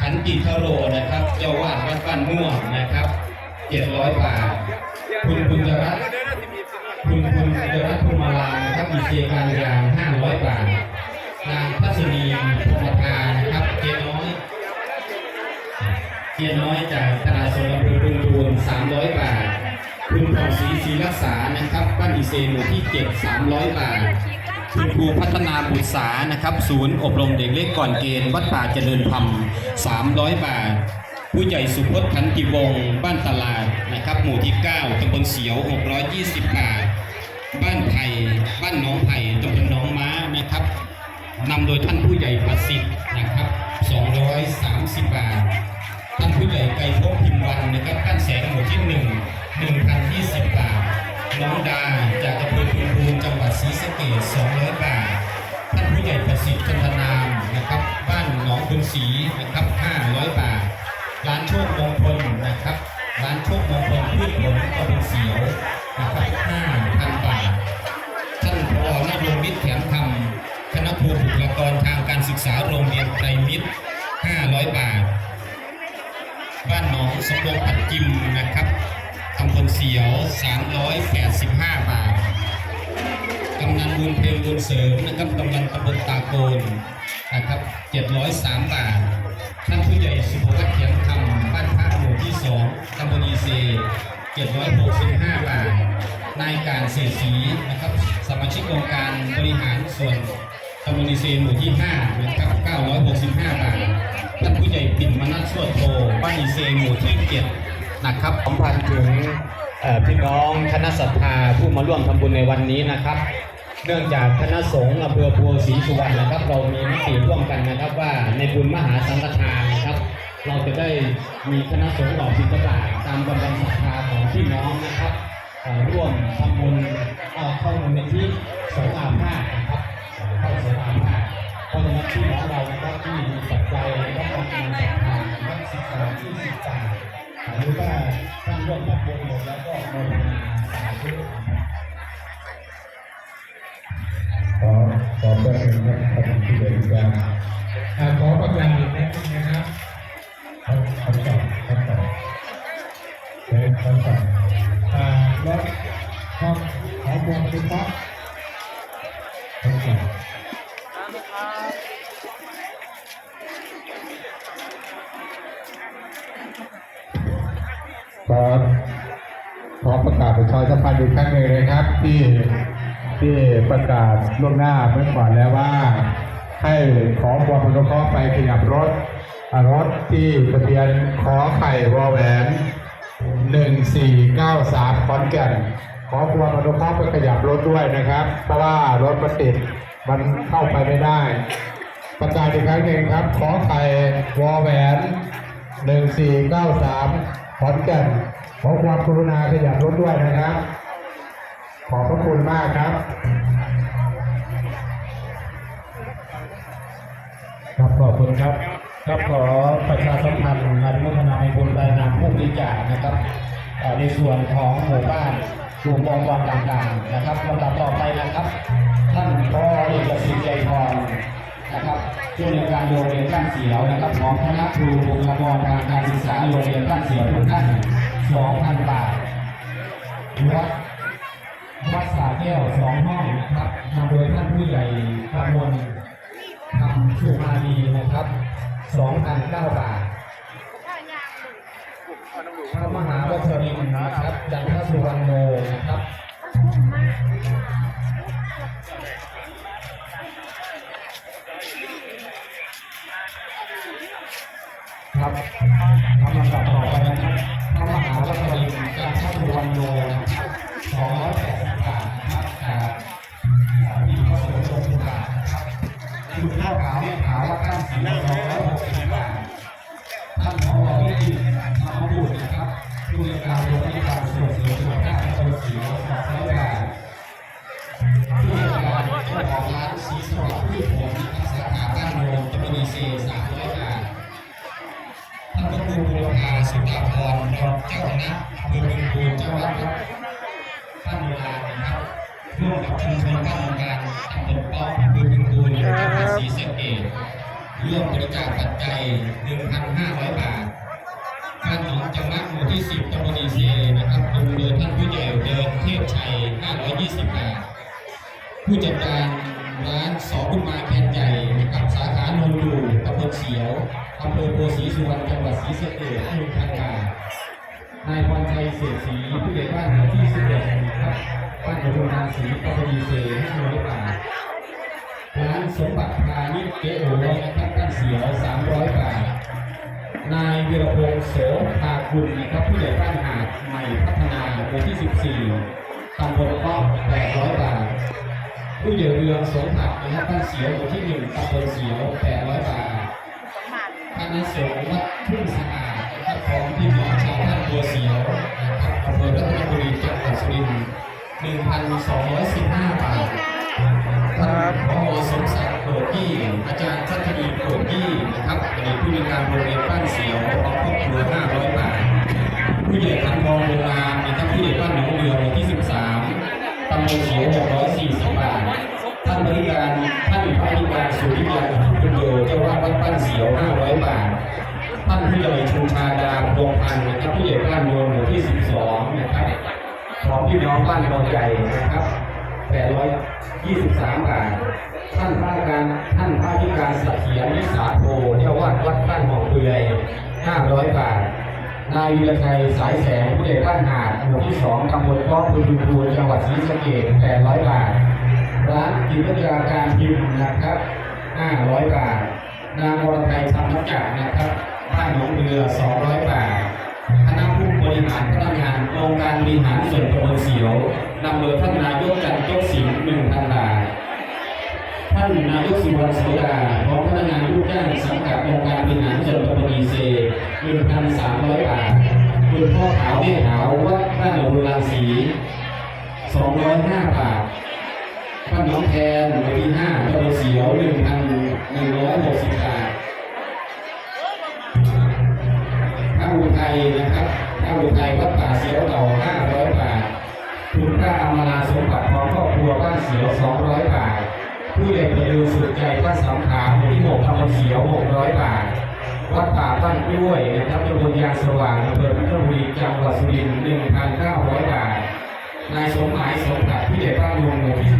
ขันติคโรนะครับ เจ้าวาดวัดบ้านม่วงนะครับเจ็ดร้อยบาทคุณปุญรัตน์คุณคุณปุญรัตน์ภูมิมาลานะครับมีเชียการยางห้าร้อยบาทนางพัชรีภูมิทานะครับเจน้อยเจียน้อยจากธนาชนอำเภอบึงรูน300บาทคุณทองศรีศรีรักษานะครับบ้านอีเซนหมู่ที่7 300บาท คุณครูพัฒนาบุตรษานะครับ ศูนย์อบรมเด็กเล็กก่อนเกณฑ์วัดป่าเจริญธรรม 300 บาท ผู้ใหญ่สุพจน์ขันติวงศ์บ้านตลาดนะครับ หมู่ที่ 9ตำบลเสียว 620 บาท บ้านไผ่บ้านน้องไผ่ตำบลน้องม้านะครับนำโดยท่านผู้ใหญ่ประสิทธิ์นะครับ 230 บาท ท่านผู้ใหญ่ไกรภพพิมพ์วันนะครับท่านแสงหมู่ที่หนึ่งหนึ่งพันยี่สิบบาท น้องดาจากอำเภอพุน ศรีสะเกษสองร้อยบาท ท่านผู้ใหญ่ประสิทธิ์จันทนามนะครับ บ้านหนองคุณศรีนะครับห้าร้อยบาท ร้านโชคมงคลนะครับ ร้านโชคมงคลพืชผลตะเป็นเสียวนะครับห้าพันบาท ท่านพอนรงค์มิตรแถมธรรมคณะครูบุคลากรทางการศึกษาโรงเรียนไตรมิตร500บาท บ้านหนองสมรงปัดจิมนะครับตำบลเสียว385บาท กำนันบุญเพลงบุญเสริมนะครับกำนันตำบลตาโกนนะครับ703 บาท ท่านผู้ใหญ่สุภวัฒน์เขียนคำบ้านพักหมู่ที่ 2ตำบลอีเซ765 บาท นายการเศรษฐีนะครับ สมาชิกองค์การบริหารส่วนตำบลอีเซหมู่ที่5นะครับ965 บาท ท่านผู้ใหญ่ปิ่นมนัสสวดโทบ้านอีเซหมู่ที่7นะครับสัมพันธ์ถึงพี่น้องคณะศรัทธาผู้มาร่วมทำบุญในวันนี้นะครับ เนื่องจากคณะสงฆ์อำเภอพัวศรีสุวรรณนะครับ เรามีมติร่วมกันนะครับ ว่าในบุญมหาสังฆทานนะครับ เราจะได้มีคณะสงฆ์ออกบิณฑบาตตามกำลังศรัทธาของพี่น้องนะครับร่วมทำบุญเอ่อเข้ามูลนิธิสงฆ์อาพาธนะครับเข้าสงฆ์อาพาธเพราะฉะนั้นพี่น้องเรานะครับที่มีปัจจัยนะครับกำลังศรัทธานะครับสิบสามที่สิบสามหรือว่าท่านร่วมทำบุญหมดแล้วก็โมทนาสาธุ ขอประทานครับที่เดินการขอประกาศอีกนิดนึงนะครับคำคำตอบคำตอบเป็นคำตอบอ่ารถห้อขอบวงทุกท่านคำตอบขอขอประกาศประชาสัมพันธ์อีกครั้งหนึ่งนะครับที่ ที่ประกาศล่วงหน้าเมื่อก่อนแล้วว่า ให้ขอความอนุเคราะห์ไปขยับรถรถที่ทะเบียนขอไข่วอแหวนหนึ่งสี่เก้าสามขอนแก่น ขอความอนุเคราะห์ไปขยับรถด้วยนะครับ เพราะว่ารถมันติดมันเข้าไปไม่ได้ ประกาศอีกครั้งหนึ่งครับ ขอไข่วอแหวนหนึ่งสี่เก้าสามขอนแก่นขอความกรุณาขยับรถด้วยนะครับ ขอบพระคุณมากครับครับขอบคุณครับครับขอประชาสัมพันธ์อนุโมทนาในบุญรายนามผู้บริจาคนะครับในส่วนของหมู่บ้านกลุ่มองค์กรต่างๆนะครับลำดับต่อไปนะครับ ท่านพ่อเอกสิทธิ์ใจพรนะครับผู้ในวยการโรงเรียนบ้านเสียวนะครับของคณะครูบุคลากรทางการศึกษาโรงเรียนบ้านเสียวทุกท่าน มลทำสุมาลีนะครับ2,009บาทพระมหาวชรินนะครับ จันทสุวรรณโนนะครับครับทำลำดับต่อาสุตาพรรองเจ้าคณะอำเภอบึงบูรจังหวัดท่านเวลานะครับร่วมกับชุมชนบ้านการตำบลป้าอำเภอบึงตูนจังหวัดศรีสะเกษร่วมบริจาคปัจจัย 1,500 บาทท่านหนองจังหวัดหมู่ที่ 10ตำบลอีเซนะครับโดยโดยท่านผู้ใหญ่เดินเทพชัย 520 บาท ผู้จัดการร้านสอบุญมาแคนใหญ่นะครับสาขาโนนดูตำบลเสียว อำเภอโพสีสุวรรณจังหวัดศรีสะเกษหนึ่งพันบาทนายพรชัยเศรษฐศรีผู้ใหญ่บ้านหมู่ที่11ครับบ้านโรงงานศรีตำบลอีเซ500บาทร้านสมบัติพาณิชย์เกโอนะครับท่านเสียว300บาทนายวีรพงษ์โสภาคุณนะครับผู้ใหญ่บ้านหาดใหม่พัฒนาหมู่ที่14ตำบลก้อ800บาทผู้ใหญ่เรืองสงผักนะครับท่านเสียวหมู่ที่1ตำบลเสียว800บาท ณสงฆ์วัดทุ่งสะอาดนะครับของพี่น้องชาวบ้านบัวเสียวนะครับอำเภอรัตนบุรีจังหวัดสุรินทร์1,215บาทท่านผอสมศักดิ์โกรกี้อาจารย์ชัชนีโกรกี้นะครับอดีตผู้มีการโรงเรียนบ้านเสียวพร้อมครอบครัว500บาทผู้ใหญ่ทันทองโรงงานนะครับผู้ใหญ่บ้านหนองเรือหมู่ที่13ตำบลเขียว640บาทท่ ชุมาดาพวงพันธ์นะครับผู้ใหญ่บ้านโยนหมู่ที่ 12 นะครับของพี่น้องบ้านดอนใหญ่นะครับ823 บาท ท่านพระการท่านพระธิการสัเสถียรนิสาโพเจ้าวาดวัดบ้านหมองเปือย 500 บาท นายวีรชัยสายแสงผู้ใหญ่บ้านหาดหมู่ที่ 2ตำบลก้อพุนบุรีจังหวัดศรีสะเกษ800 บาท ร้านกิจการการพิมพ์นะครับ 500 บาท นางวรไทยธรรมจักรนะครับ บ้านหนองเรือ 200 บาทคณะผู้บริหารพนักงานองค์การบริหารส่วนตำบลเสียวนำโดยท่านนายกจันทร์ยกสิงห์1,000บาทท่านนายกสุวรรณโสดาพร้อมพนักงานลูกจ้างสังกัดองค์การบริหารส่วนตำบลอีเซ1,300บาทคุณพ่อขาวแม่ขาววัดบ้านหลวงโบราณศรี205บาทท่านน้องแทนหมู่ที่5ตำบลเสียว1,160บาท คุณพระอมาลาสมบัติของครอบครัวบ้านเสียว 200 บาท ผู้ใหญ่ประดูสุดใจบ้านสามขาหมู่ที่หกตำบลเสียว 600 บาท วัดป่าบ้านกล้วยนะครับตำบลยางสว่างอำเภอพัทบุรีจังหวัดสุรินทร์1,900 บาท นายสมหมายสมบัติผู้ใหญ่บ้านวงหมู่ที่